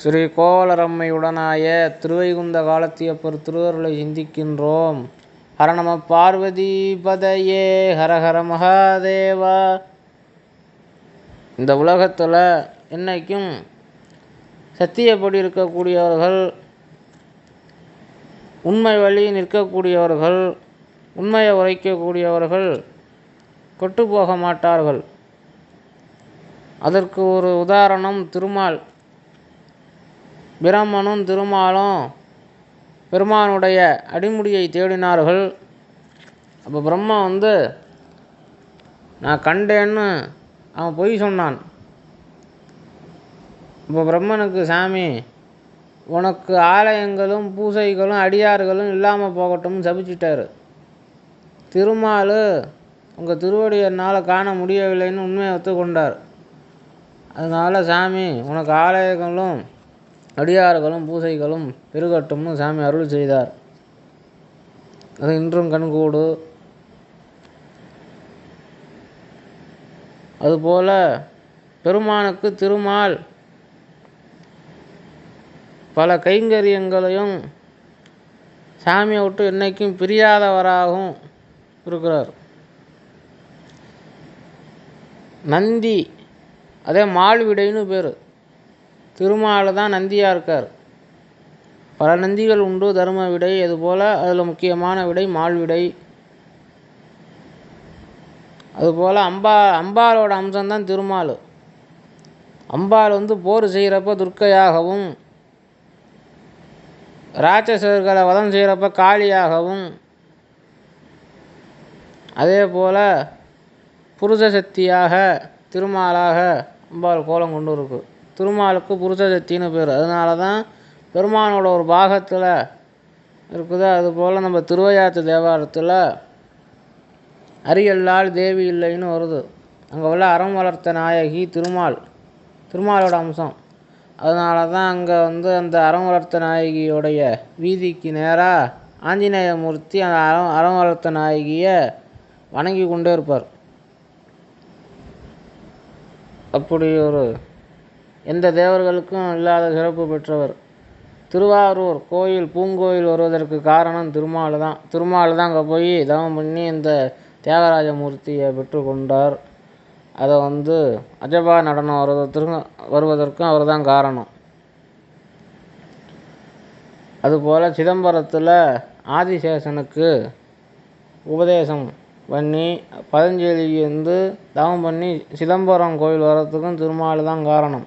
ஸ்ரீ கோவலரம்மையுடனாய திருவைகுந்த காலத்தியப்பர் திருவருளை சிந்திக்கின்றோம். ஹர பார்வதி பதையே ஹரஹர மகாதேவா. இந்த உலகத்தில் இன்றைக்கும் சத்தியப்படி இருக்கக்கூடியவர்கள் உண்மை வழி நிற்கக்கூடியவர்கள் உண்மையை உரைக்கக்கூடியவர்கள் கொட்டு போக மாட்டார்கள். அதற்கு ஒரு உதாரணம் திருமால். பிரம்மனும் திருமாலும் பெருமானுடைய அடிமுடியை தேடினார்கள். அப்போ பிரம்மா வந்து நான் கண்டேன்னு அவன் பொய் சொன்னான். இப்போ பிரம்மனுக்கு சாமி உனக்கு ஆலயங்களும் பூசைகளும் அடியார்களும் இல்லாமல் போகட்டும்னு சபிச்சிட்டாரு. திருமால் உங்கள் திருவடி என்னால் காண முடியவில்லைன்னு உண்மையை ஒத்துக்கொண்டார். அதனால் சாமி உனக்கு ஆலயங்களும் அடியார்களும் பூசைகளும் பெருகட்டும்னு சாமி அருள் செய்தார். அது இன்றும் கண்கூடு. அதுபோல பெருமானுக்கு திருமால் பல கைங்கரியங்களையும் சாமியை விட்டு என்றைக்கும் பிரியாதவராகவும் இருக்கிறார். நந்தி அதே மால்விடைன்னு பேர். திருமால் தான் நந்தியாக இருக்கார். பல நந்திகள் உண்டு தர்ம விடை அதுபோல் அதில் முக்கியமான விடை மால்விடை அதுபோல் அம்பா அம்பாலோட அம்சம்தான் திருமால். அம்பாள் வந்து போர் செய்கிறப்ப துர்க்கையாகவும் ராட்சசர்களை வதம் செய்கிறப்ப காளியாகவும் அதே போல் புருஷ சக்தியாக திருமாலாக அம்பாள் கோலம் கொண்டு இருக்குது திருமாலுக்கு புருஷசக்தின்னு பேர். அதனால தான் பெருமானோட ஒரு பாகத்தில் இருக்குது. அதுபோல் நம்ம திருவையாற்று தேவாரத்தில் அரியல்லால் தேவி இல்லைன்னு வருது. அங்கே உள்ள அறம் வளர்த்த நாயகி திருமால். திருமாலோட அம்சம். அதனால தான் அங்கே வந்து அந்த அறம் வளர்த்த நாயகியோடைய வீதிக்கு நேராக ஆஞ்சநேய மூர்த்தி அந்த அறம் அறம் வளர்த்த நாயகியை வணங்கி கொண்டே இருப்பார். அப்படி ஒரு எந்த தேவர்களுக்கும் இல்லாத சிறப்பு பெற்றவர். திருவாரூர் கோயில் பூங்கோயில் வருவதற்கு காரணம் திருமால் தான். திருமால் தான் அங்கே போய் தவம் பண்ணி இந்த தியாகராஜ மூர்த்தியை பெற்றுக்கொண்டார் அதை வந்து அஜபா நடனம் வருவதற்கும் வருவதற்கும் அவர் தான் காரணம். அதுபோல் சிதம்பரத்தில் ஆதிசேஷனுக்கு உபதேசம் பண்ணி பதஞ்சலி வந்து தவம் பண்ணி சிதம்பரம் கோயில் வர்றதுக்கும் திருமால் தான் காரணம்.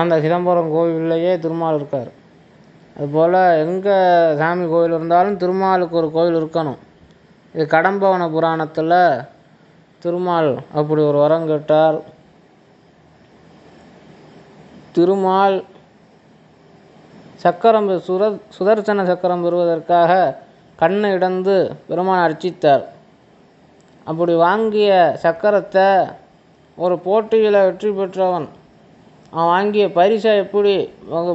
அந்த சிதம்பரம் கோவில்லையே திருமால் இருக்கார். அதுபோல் எங்கே சாமி கோயில் இருந்தாலும் திருமாலுக்கு ஒரு கோயில் இருக்கணும். இது கடம்பவன புராணத்தில் திருமால் அப்படி ஒரு வரம் கேட்டார். திருமால் சக்கரம் சுர சுதர்சன சக்கரம் பெறுவதற்காக கண்ணை இடந்து பெருமான் அர்ச்சித்தார். அப்படி வாங்கிய சக்கரத்தை ஒரு போட்டியில் வெற்றி பெற்றவன் அவன் வாங்கிய பரிசை எப்படி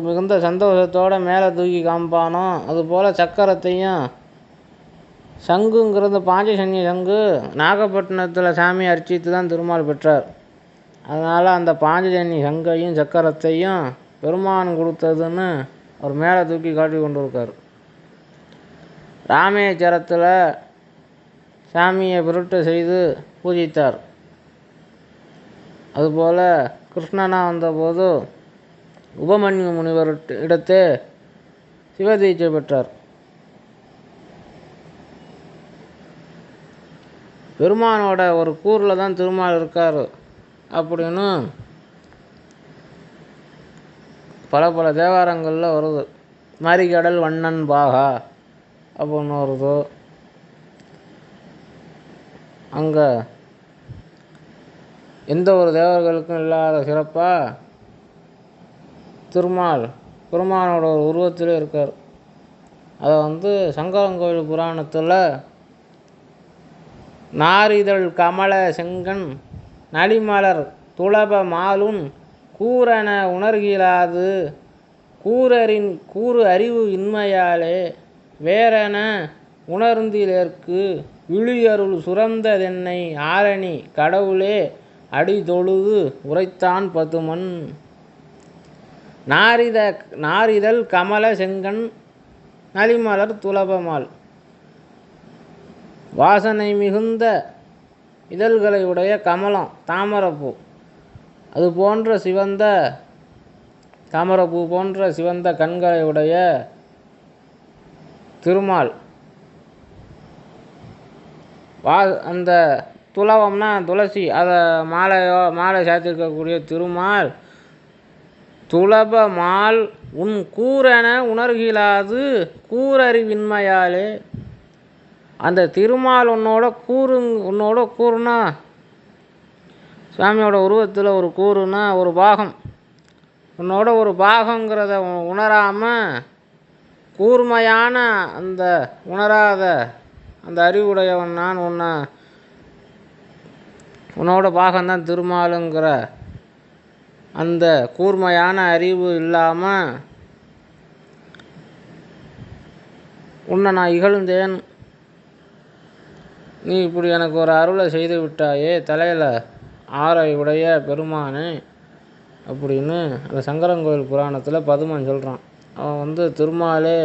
மிகுந்த சந்தோஷத்தோடு மேலே தூக்கி காமிப்பானோ? அதுபோல் சக்கரத்தையும் சங்குங்கிறது பாஞ்சசன்ய சங்கு நாகப்பட்டினத்தில் சாமி அர்ச்சித்து தான் திருமால் பெற்றார். அதனால் அந்த பாஞ்சஜன்ய சங்கையும் சக்கரத்தையும் பெருமான் கொடுத்ததுன்னு அவர் மேலே தூக்கி காட்டி கொண்டு இருக்கார் ராமேஸ்வரத்தில் சாமியை விருட்டு செய்து பூஜித்தார். அதுபோல் கிருஷ்ணனாக வந்தபோது உபமன்யு முனிவர் இடத்தே சிவதீட்சை பெற்றார். பெருமானோட ஒரு கூரில் தான் திருமால் இருக்கார் அப்படின்னு பல பல தேவாரங்களில் வருது. மறிகடல் வண்ணன் பாகா அப்படின்னு வருது. அங்கே எந்த ஒரு தேவர்களுக்கும் இல்லாத சிறப்பாக திருமால். பெருமானோட ஒரு உருவத்திலே இருக்கார். அதை வந்து சங்கரங்கோயில் புராணத்தில் நாரிதழ் கமல செங்கன் நளிமலர் துளப மாலுன் கூரென உணர்கிலாது கூரரின் கூறு அறிவு இன்மையாலே வேறென உணர்ந்திலேற்கு இழியருள் சுரந்ததென்னை ஆரணி கடவுளே அடி தொழுது உரைத்தான் பதுமன். நாரித நாரிதழ் கமல செங்கன் நலிமலர் துலபமால். வாசனை மிகுந்த இதழ்களை உடைய கமலம் தாமரைப்பூ. அது போன்ற சிவந்த தாமரைப்பூ போன்ற சிவந்த கண்களை உடைய திருமால். வா அந்த துலவம்னா துளசி. அதை மாலையோ மாலை சாத்திருக்கக்கூடிய திருமால் துலப மால் உன் கூரென உணர்கிலாது கூரறிவின்மையாலே. அந்த திருமால் உன்னோட கூறுங் உன்னோட கூறுனா சுவாமியோட உருவத்தில் ஒரு கூறுனா ஒரு பாகம். உன்னோட ஒரு பாகங்கிறத உ- கூர்மையான அந்த உணராத அந்த அறிவுடையவன் நான் உன்னை உன்னோட பாகம்தான் திருமாலுங்கிற அந்த கூர்மையான அறிவு இல்லாமல் உன்னை நான் இகழ்ந்தேன். நீ இப்படி எனக்கு ஒரு அருளை செய்து விட்டாயே தலையில் ஆரை உடைய பெருமானே அப்படின்னு அந்த சங்கரங்கோயில் புராணத்தில் பதுமன் சொல்கிறான் அவன் வந்து திருமாலே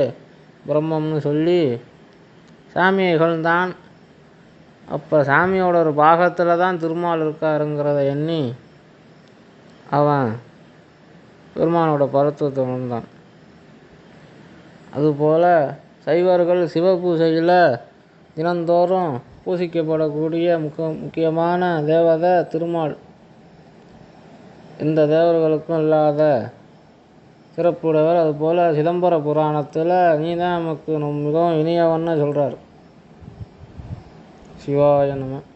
பிரம்மம்னு சொல்லி சாமியை இகழ்ந்தான். அப்போ சாமியோட ஒரு பாகத்தில் தான் திருமால் இருக்காருங்கிறத எண்ணி அவன் பெருமானோட பரத்துவத்தை உணர்ந்தான். அதுபோல் சைவர்கள் சிவ பூஜையில் தினந்தோறும் பூசிக்கப்படக்கூடிய முக்க முக்கியமான தேவதை திருமால். இந்த தேவர்களுக்கும் இல்லாத சிறப்புடையவர். அதுபோல் சிதம்பர புராணத்தில் நீ தான் நமக்கு நம் மிகவும் இனியவன்னு சொல்கிறார் சிவாய நம.